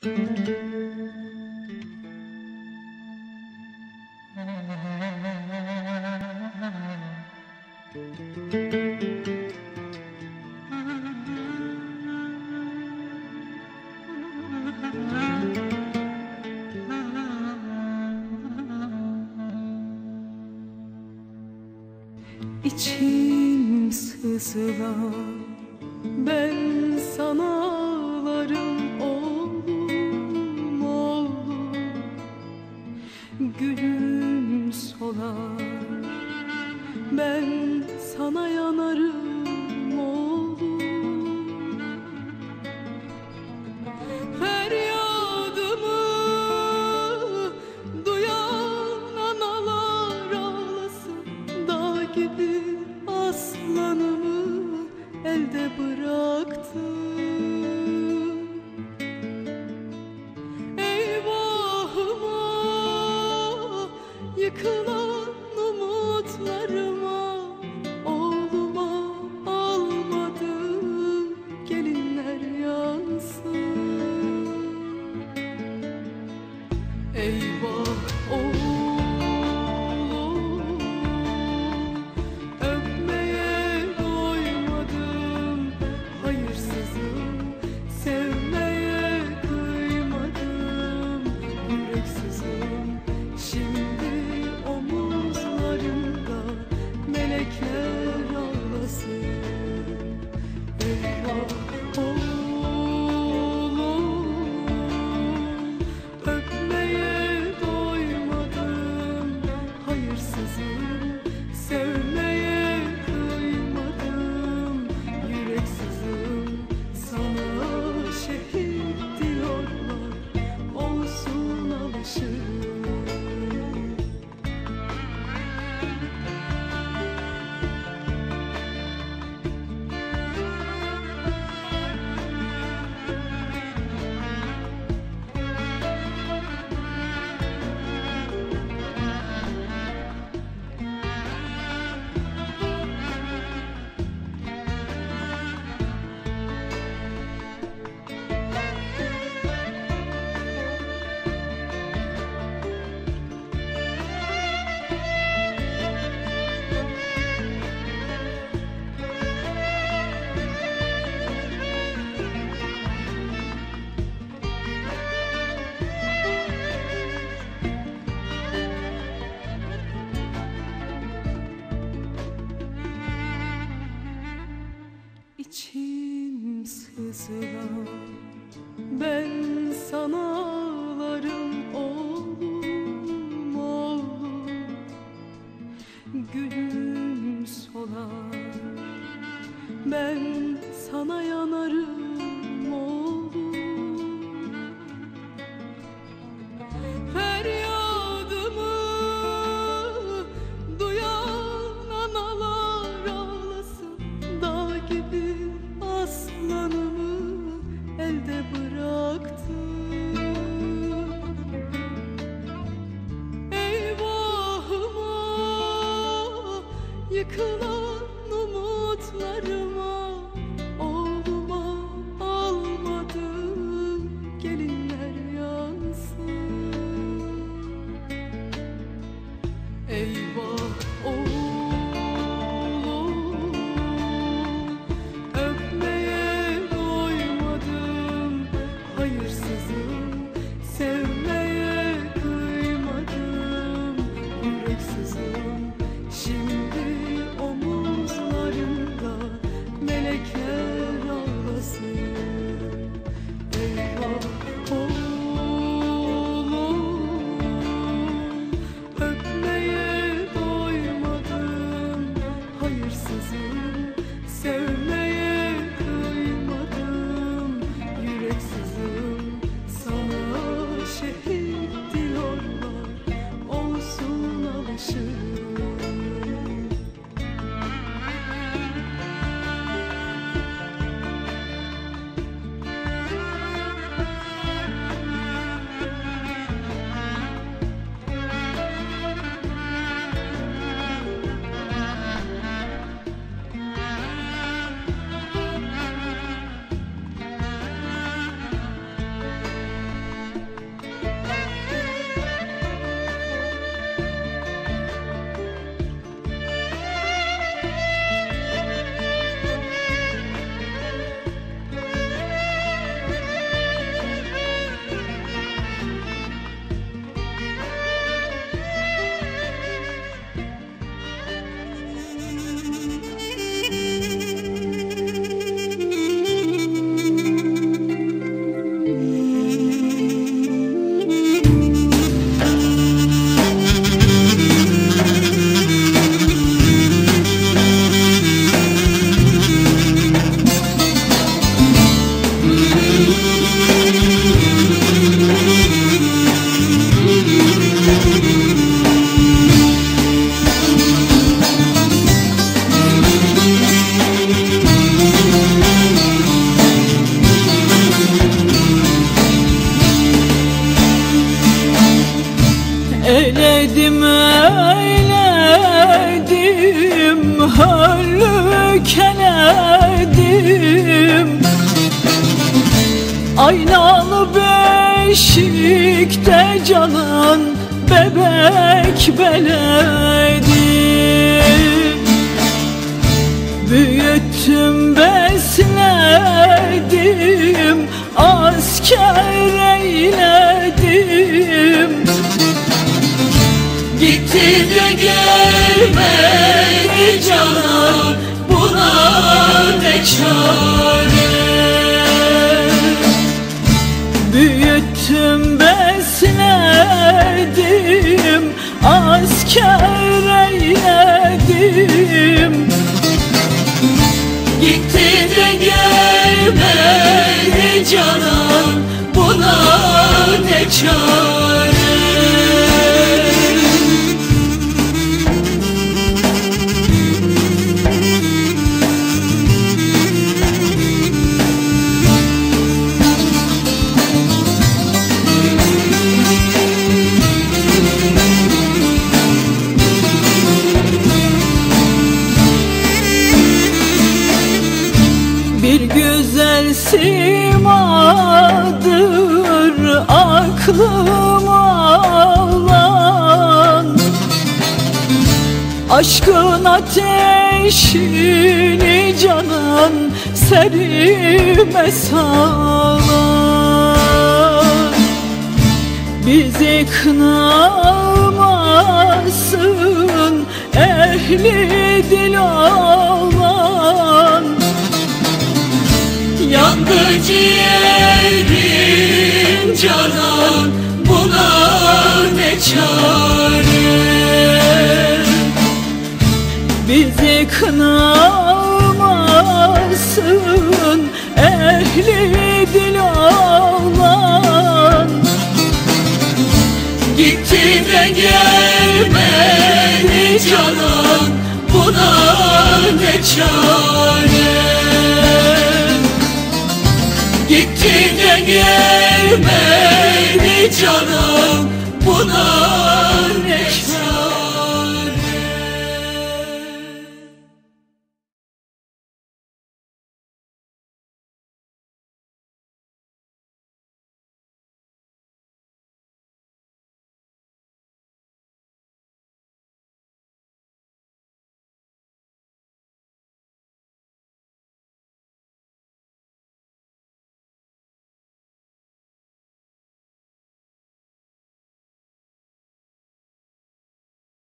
İçim sızlar Ben Ben Eyledim eyledim Höllük eledim Aynalı beşikte canan Bebek beledim Büyüttüm besledim Asker eyledim gelmedi canan Buna ne çare Büyüttüm besledim Asker eyledim Gitti de gelmedi canan Buna ne çare Bir güzel simadır aklıma alan. Aşkın ateşini canan serime salan. Bizi kınamasın ehli dil olan Yandı ciğerim canan Buna ne çare? Bizi kınamasın Ehli dil olan. Gitti de gelmedi canan Buna ne çare gelmedi canım Buna